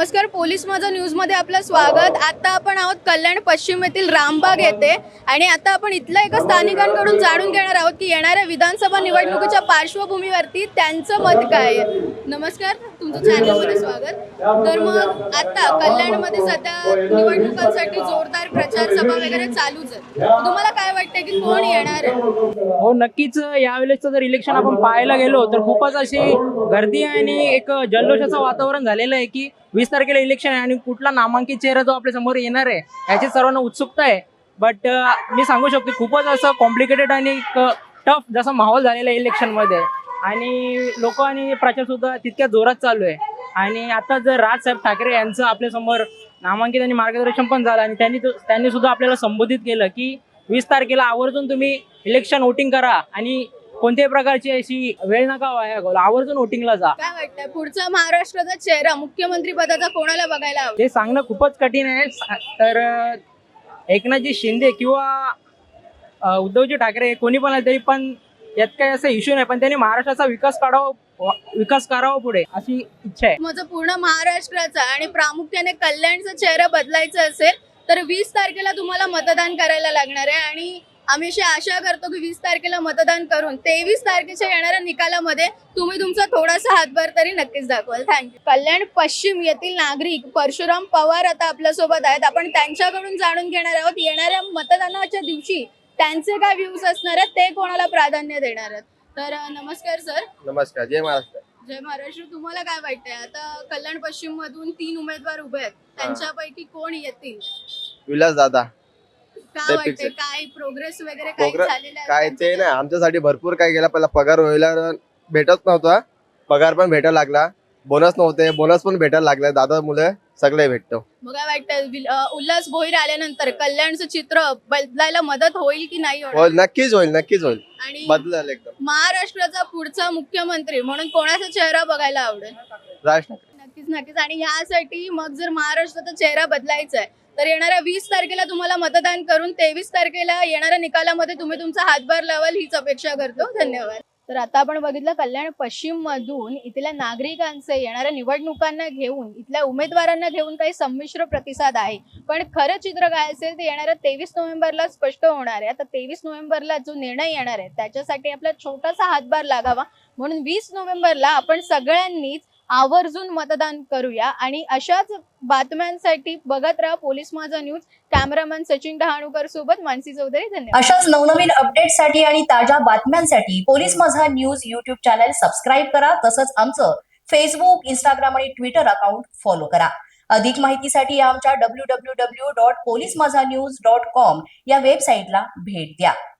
नमस्कार पोलीस माझा न्यूजमध्ये आपलं स्वागत. आता आपण आहोत कल्याण पश्चिम येथील रामबाग येथे आणि आता आपण इथल्या एका स्थानिकांकडून जाणून घेणार आहोत की येणाऱ्या विधानसभा निवडणुकीच्या पार्श्वभूमीवरती त्यांचं मत काय आहे. नमस्कार तुमचं चॅनलमध्ये स्वागत. तर मग आता कल्याणमध्ये सध्या निवडणुकांसाठी जोरदार प्रचार सभा वगैरे चालूच आहे. तुम्हाला काय वाटतं की कोण येणार आहे? हो नक्कीच यावेळेसचं जर इलेक्शन आपण पाहायला गेलो तर खूपच अशी गर्दी आणि एक जल्लोषाचं वातावरण झालेलं आहे की वीस तारखेला इलेक्शन आहे आणि कुठला नामांकित चेहरा जो आपल्यासमोर येणार आहे याची सर्वांना उत्सुकता आहे. बट मी सांगू शकतो खूपच असं कॉम्प्लिकेटेड आणि टफ जसं माहोल झालेला आहे इलेक्शनमध्ये आणि लोक आणि प्रचार सुद्धा तितक्या जोरात चालू आहे. आणि आता जर राजसाहेब ठाकरे यांचं आपल्यासमोर नामांकित आणि मार्गदर्शन पण झालं आणि त्यांनी त्यांनी सुद्धा आपल्याला संबोधित केलं की वीस तारखेला आवर्जून तुम्ही इलेक्शन वोटिंग करा आणि कोणत्याही प्रकारची अशी वेळ नका वाया घालवू. आवर्जून वोटिंगला जा. काय वाटतंय? पुढचा महाराष्ट्राचा चेहरा मुख्यमंत्री पदाचा कोणाला बघायला आवडेल ते सांगणं खूपच कठीण आहे. सा- तर अं, एकनाथजी शिंदे किंवा अं, उद्धवजी ठाकरे कोणी पण आले तरी पण यात काही असं इश्यू नाही. पण त्यांनी महाराष्ट्राचा विकास काढावा विकास करावा पुढे अशी इच्छा आहे. माझं पूर्ण महाराष्ट्राचा आणि प्रामुख्याने कल्याणचा चेहरा बदलायचा असेल तर वीस तारखेला तुम्हाला मतदान करायला लागणार आहे. आणि आम्ही अशी आशा करतो की वीस तारखेला मतदान करून तेवीस तारखेच्या येणाऱ्या निकालामध्ये तुम्ही तुमचा थोडासा हातभार तरी नक्कीच दाखवाल. थँक्यू कल्याण पश्चिम येथील नागरिक परशुराम पवार आता आपल्यासोबत आहेत. आपण त्यांच्याकडून जाणून घेणार आहोत. येणाऱ्या मतदानाच्या दिवशी त्यांचे काय व्ह्यूज असणार आहेत ते कोणाला प्राधान्य देणार आहेत? तर नमस्कार सर नमस्कार जय महाराष्ट्र. जय महाराष्ट्र. तुम्हाला काय वाटतंय? आता कल्याण पश्चिम मधून तीन उमेदवार उभे आहेत. त्यांच्यापैकी कोण येतील? विलास दादा काय वाटतंय. काय प्रोग्रेस वगैरे काही प्रोग्रेस झालेलं आहे काय ते? नाही. आमच्यासाठी भरपूर काय केला. पहिला पगार व्हायला भेटत नव्हता. पगार पण भेटायला लागला. बोनस नव्हते. बोनस पण भेटायला लागला. दादा मुले सगळे भेटतो. मग काय वाटतं विल- अं, उल्हास भोईर आल्यानंतर कल्याणचं चित्र बदलायला मदत होईल की नाही होणार? होईल. नक्कीच होईल. नक्कीच होईल. आणि बदल एकदम. महाराष्ट्राचा पुढचा मुख्यमंत्री म्हणून कोणाचा चेहरा बघायला आवडेल? राज ठाकरे. नक्कीच नक्कीच. आणि यासाठी मग जर महाराष्ट्राचा चेहरा बदलायचा आहे तर येणाऱ्या वीस तारखेला तुम्हाला मतदान करून तेवीस तारखेला येणाऱ्या निकालामध्ये तुम्ही तुमचा हातभार लावाल हीच अपेक्षा करतो. धन्यवाद. तर आता आपण बघितलं कल्याण पश्चिम मधून इथल्या नागरिकांचे येणाऱ्या निवडणुकांना घेऊन इथल्या उमेदवारांना घेऊन काही संमिश्र प्रतिसाद आहे. पण खरं चित्र काय असेल ते येणाऱ्या तेवीस नोव्हेंबरला स्पष्ट होणार आहे. आता तेवीस नोव्हेंबरला जो निर्णय येणार आहे त्याच्यासाठी आपला छोटासा हातभार लागावा. म्हणून वीस नोव्हेंबरला आपण सगळ्यांनीच आवर्जून मतदान करूया. आणि अशाच बातम्यांसाठी बघत राहा police Majha news. Cameraman Sachin Dahanukar सोबत मानसी चौधरी धन्यवाद. अशाच नवनवीन अपडेटसाठी आणि ताज्या बातम्यांसाठी police Majha news YouTube channel subscribe करा. तसंच आमचं फेसबुक इंस्टाग्राम आणि ट्विटर अकाउंट फॉलो करा. अधिक माहितीसाठी आमच्या W W W dot police Majha news dot com या वेबसाईटला भेट द्या.